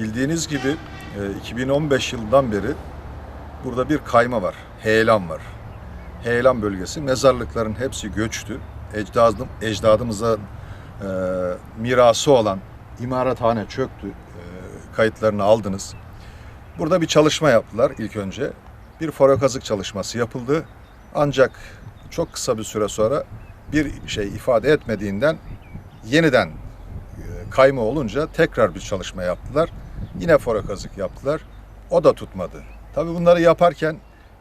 bildiğiniz gibi e, 2015 yılından beri burada bir kayma var, heyelan var. Heyelan bölgesi, mezarlıkların hepsi göçtü. Ecdadım, ecdadımıza e, mirası olan imarathane çöktü. E, kayıtlarını aldınız. Burada bir çalışma yaptılar ilk önce. Bir forokazık çalışması yapıldı. Ancak çok kısa bir süre sonra bir şey ifade etmediğinden yeniden e, kayma olunca tekrar bir çalışma yaptılar. Yine forokazık yaptılar. O da tutmadı. Tabii bunları yaparken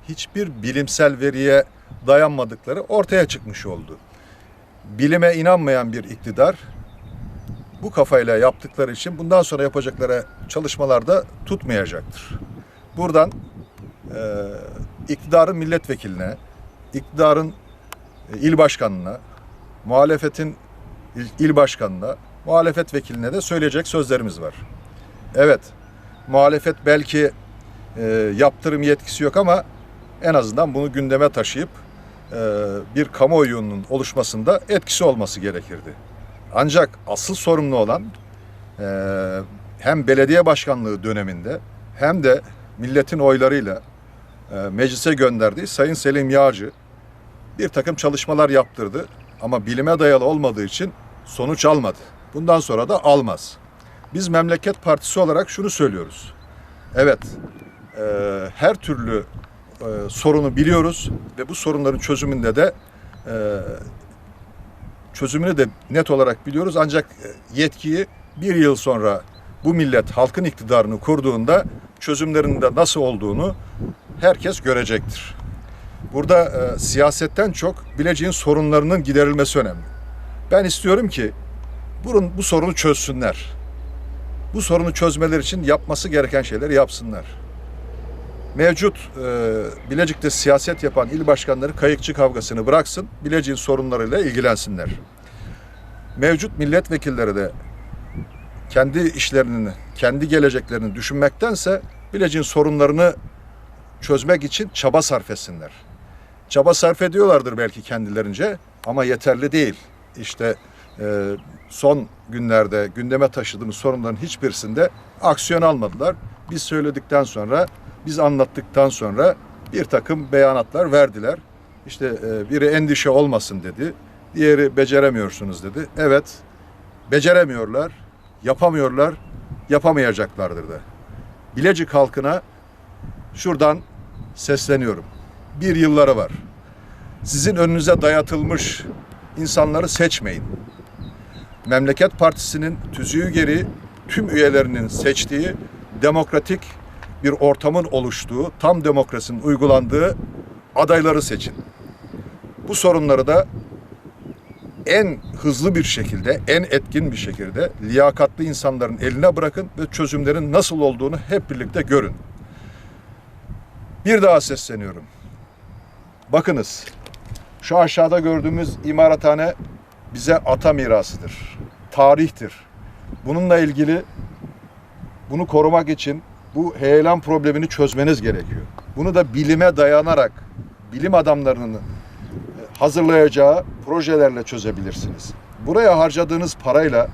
hiçbir bilimsel veriye dayanmadıkları ortaya çıkmış oldu. Bilime inanmayan bir iktidar bu kafayla yaptıkları için bundan sonra yapacakları çalışmalarda tutmayacaktır. Buradan e, iktidarın milletvekiline, iktidarın e, il başkanına, muhalefetin il, il başkanına, muhalefet vekiline de söyleyecek sözlerimiz var. Evet, muhalefet belki e, yaptırım yetkisi yok ama en azından bunu gündeme taşıyıp e, bir kamuoyunun oluşmasında etkisi olması gerekirdi. Ancak asıl sorumlu olan e, hem belediye başkanlığı döneminde hem de milletin oylarıyla e, meclise gönderdiği Sayın Selim Yağcı bir takım çalışmalar yaptırdı ama bilime dayalı olmadığı için sonuç almadı. Bundan sonra da almaz. Biz Memleket Partisi olarak şunu söylüyoruz. Evet, e, her türlü e, sorunu biliyoruz ve bu sorunların çözümünde de e, çözümünü de net olarak biliyoruz. Ancak e, yetkiyi bir yıl sonra bu millet halkın iktidarını kurduğunda çözümlerinin de nasıl olduğunu herkes görecektir. Burada e, siyasetten çok Bilecik'in sorunlarının giderilmesi önemli. Ben istiyorum ki bunun bu sorunu çözsünler. Bu sorunu çözmeleri için yapması gereken şeyleri yapsınlar. Mevcut e, Bilecik'te siyaset yapan il başkanları kayıkçı kavgasını bıraksın, Bilecik'in sorunlarıyla ilgilensinler. Mevcut milletvekilleri de kendi işlerini, kendi geleceklerini düşünmektense Bilecik'in sorunlarını çözmek için çaba sarf etsinler. Çaba sarf ediyorlardır belki kendilerince ama yeterli değil. İşte e, son günlerde gündeme taşıdığımız sorunların hiçbirisinde aksiyon almadılar. Biz söyledikten sonra, biz anlattıktan sonra bir takım beyanatlar verdiler. İşte e, biri endişe olmasın dedi, diğeri beceremiyorsunuz dedi. Evet, beceremiyorlar, yapamıyorlar, yapamayacaklardır da. Bilecik halkına şuradan sesleniyorum. Bir yılları var. Sizin önünüze dayatılmış insanları seçmeyin. Memleket Partisi'nin tüzüğü geri tüm üyelerinin seçtiği demokratik bir ortamın oluştuğu, tam demokrasinin uygulandığı adayları seçin. Bu sorunları da en hızlı bir şekilde, en etkin bir şekilde liyakatlı insanların eline bırakın ve çözümlerin nasıl olduğunu hep birlikte görün. Bir daha sesleniyorum. Bakınız, şu aşağıda gördüğümüz imarathane bize ata mirasıdır, tarihtir. Bununla ilgili bunu korumak için bu heyelan problemini çözmeniz gerekiyor. Bunu da bilime dayanarak, bilim adamlarının e, hazırlayacağı projelerle çözebilirsiniz. Buraya harcadığınız parayla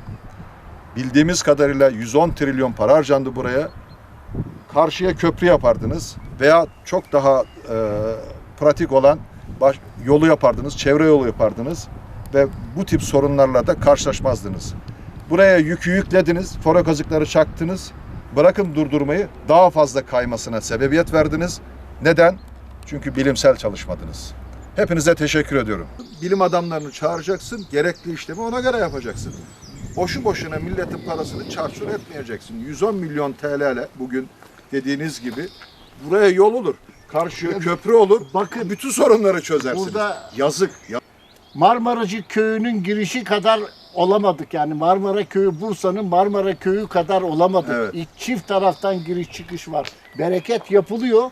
bildiğimiz kadarıyla 110 trilyon para harcandı buraya. Karşıya köprü yapardınız veya çok daha e, pratik olan baş, yolu yapardınız, çevre yolu yapardınız ve bu tip sorunlarla da karşılaşmazdınız. Buraya yükü yüklediniz, fora kazıkları çaktınız. Bırakın durdurmayı daha fazla kaymasına sebebiyet verdiniz. Neden? Çünkü bilimsel çalışmadınız. Hepinize teşekkür ediyorum. Bilim adamlarını çağıracaksın, gerekli işlemi ona göre yapacaksın. Boşu boşuna milletin parasını çarçur etmeyeceksin. 110 milyon TL ile bugün dediğiniz gibi buraya yol olur. Karşıya köprü olur. Bakın, bütün sorunları çözersiniz. burada- yazık. ya- Marmaracı köyünün girişi kadar olamadık yani Marmara Köyü Bursa'nın Marmara Köyü kadar olamadık. Evet. İlk çift taraftan giriş çıkış var. Bereket yapılıyor.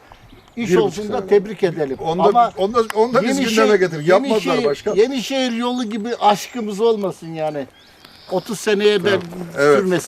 İş Bir olsun da tebrik edelim. Onda, Ama onda, onda biz gündeme getir. Yapmadılar Yenişehir- başka. Yenişehir yolu gibi aşkımız olmasın yani. 30 seneye ben Evet. sürmesin.